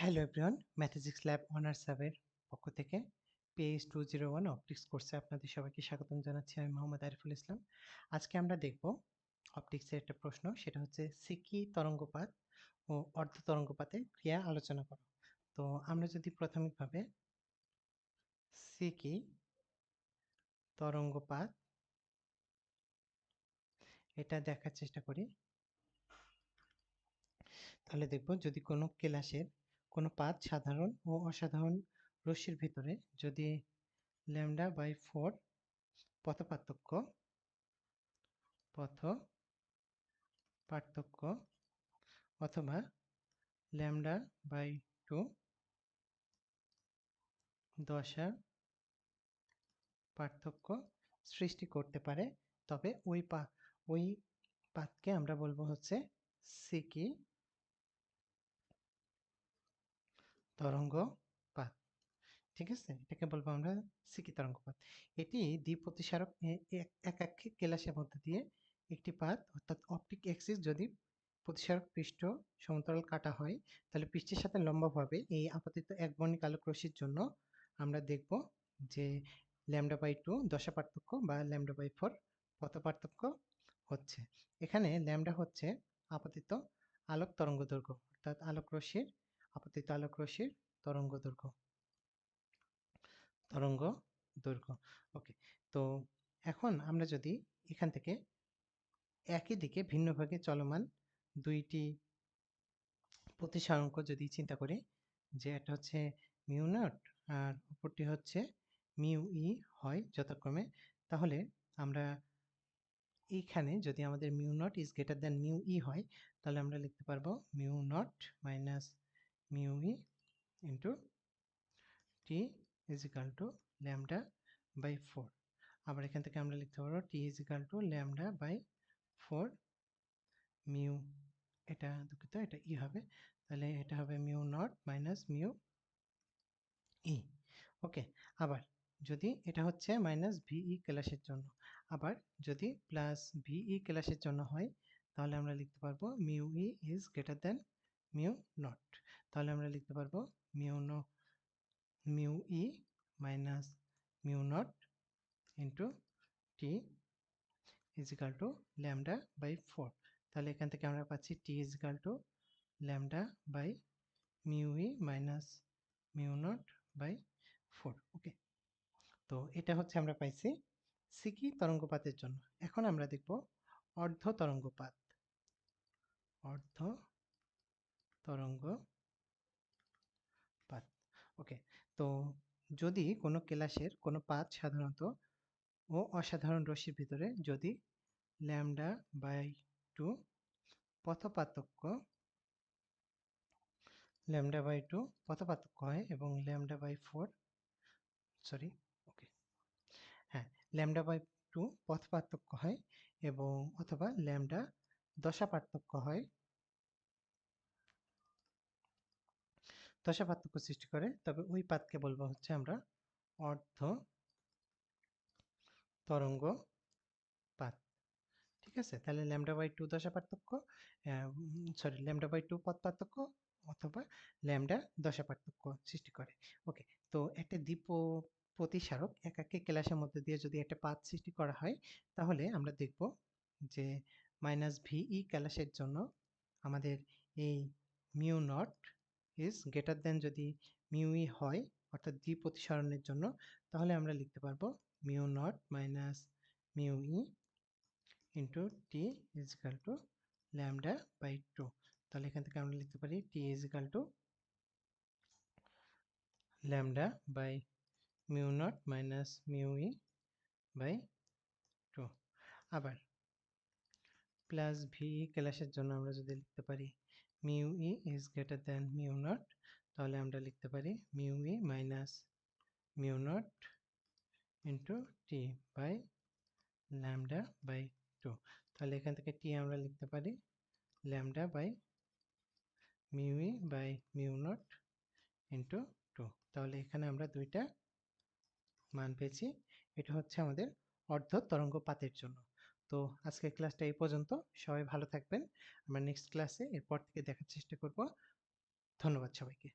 Hello everyone mathematics lab honours সাবের পক্ষ থেকে page two zero one optics কোর্সে আপনাদের সবাইকে স্বাগতম জানাচ্ছি। আমি মোহাম্মদ আরিফুল ইসলাম। আজকে আমরা দেখব অপটিক্সের একটা প্রশ্ন, সেটা হচ্ছে সিকি তরঙ্গপাত ও অর্ধ তরঙ্গপাতের ক্রিয়া আলোচনা করো। তো আমরা যদি প্রাথমিকভাবে সিকি তরঙ্গপাত, এটা দেখার চেষ্টা করি। তাহলে দেখব যদি কোনো ক্লাসের কোনো পাত সাধারণ ও অসাধারণ রশ্মির ভিতরে যদি ল্যামডা বাই ফোর পথ পার্থক্য পথ পার্থক্য অথবা ল্যামডা বাই টু দশা পার্থক্য সৃষ্টি করতে পারে, তবে ওই পা, ওই পাতকে আমরা বলব হচ্ছে সিকি তরঙ্গপাত ঠিক আছে? এটাকে বলব আমরা সিকি তরঙ্গপাত এটি দ্বিপ্রতিসারক একাক্ষিক কেলাসের মধ্যে দিয়ে একটি পাত, অর্থাৎ অপটিক অ্যাক্সিস যদি প্রতিসারক পৃষ্ঠ সমান্তরাল কাটা হয়, তাহলে পৃষ্ঠের সাথে লম্বভাবে এই আপাতত একবর্ণিক আলোক রশ্মির জন্য আমরা দেখব যে ল্যামডা বাই টু দশা পার্থক্য বা ল্যামডা বাই ফোর পথ পার্থক্য হচ্ছে। এখানে ল্যামডা হচ্ছে আপাতত আলোক তরঙ্গ দৈর্ঘ্য, অর্থাৎ আলোক রশ্মির আপতিত আলোক রশ্মির তরঙ্গ দৈর্ঘ্য। তরঙ্গ দৈর্ঘ্য। ওকে, তো এখন আমরা যদি এখান থেকে একই দিকে ভিন্নভাবে চলমান দুইটি প্রতিসারাঙ্ক যদি চিন্তা করি, যে একটা হচ্ছে মিউ নট আর অপরটি হচ্ছে মিউ ই হয় যথাক্রমে, তাহলে আমরা এইখানে যদি আমাদের mu naught is greater than mu e হয়, তাহলে আমরা লিখতে পারব mu naught minus mu e into t is equal to lambda by 4 আবার এখান থেকে আমরা লিখতে পারব t is equal to lambda by 4 mu. এটা দুঃখিত, এটা ই e হবে। তাহলে এটা হবে mu nought minus mu E okay আবার যদি এটা হচ্ছে মাইনাস ভিই ক্লাসের জন্য, আবার যদি প্লাস ভিই ক্লাসের জন্য হয়, তাহলে আমরা লিখতে পারব mu e is greater than mu naught তাহলে আমরা লিখতে পারব mu no, mu e minus mu naught into t is equal to lambda by four. তাহলে এখান থেকে আমরা পাচ্ছি t is equal to lambda by mu e minus mu naught by four. Okay? তো এটা হচ্ছে আমরা পাইছি সিকি তরঙ্গপাতের জন্য। এখন আমরা দেখব অর্ধ তরঙ্গপাত। অর্ধ তরঙ্গ ওকে, তো যদি কোনো ক্লাসের কোনো পাত সাধারণত ও অসাধারণ রশ্মির ভিতরে যদি ল্যামডা বাই টু পথপার্থক্য ল্যামডা বাই টু পথপার্থক্য হয় এবং lambda by four, sorry, okay হ্যাঁ ল্যামডা বাই টু পথ পার্থক্য হয় এবং অথবা ল্যামডা দশা পার্থক্য হয় দশা পার্থক্য সৃষ্টি করে। তবে ওই পাতকে বলব হচ্ছে আমরা অর্ধ তরঙ্গ পাত। ঠিক আছে? তাহলে ল্যামডা বাই টু দশা পার্থক্য সরি ল্যামডা বাই টু পথ পার্থক্য অথবা ল্যামডা দশা পার্থক্য সৃষ্টি করে। ওকে, তো একটা দ্বীপ প্রতিসারক একাকে ক্লাসের মধ্যে দিয়ে যদি একটা পাত সৃষ্টি করা হয়, তাহলে আমরা দেখব যে মাইনাস ভিই ক্যালাসের জন্য আমাদের এই mu naught is greater than যদি মিউ ই হয়, অর্থাৎ দ্বিপ্রতিসরণের জন্য, তাহলে আমরা লিখতে পারব mu naught minus mu e into t is equal to lambda by two তাহলে এখান থেকে আমরা লিখতে পারি t is to lambda by mu naught minus mu e by two আবার প্লাস ভি ক্লাসের জন্য আমরা যদি লিখতে পারি mu e is greater than mu naught, তাহলে আমরা লিখতে পারি mu e minus mu naught into t by lambda by two. তাহলে এখান থেকে টি আমরা লিখতে পারি lambda by mu e by mu naught into two. তাহলে এখানে আমরা দুইটা মান পেয়েছি, এটা হচ্ছে আমাদের অর্ধ তরঙ্গ পাতের জন্য। তো আজকের ক্লাসটা এই পর্যন্ত। সবাই ভালো থাকবেন। আমরা নেক্সট ক্লাসে এরপর থেকে দেখার চেষ্টা করব। ধন্যবাদ সবাইকে।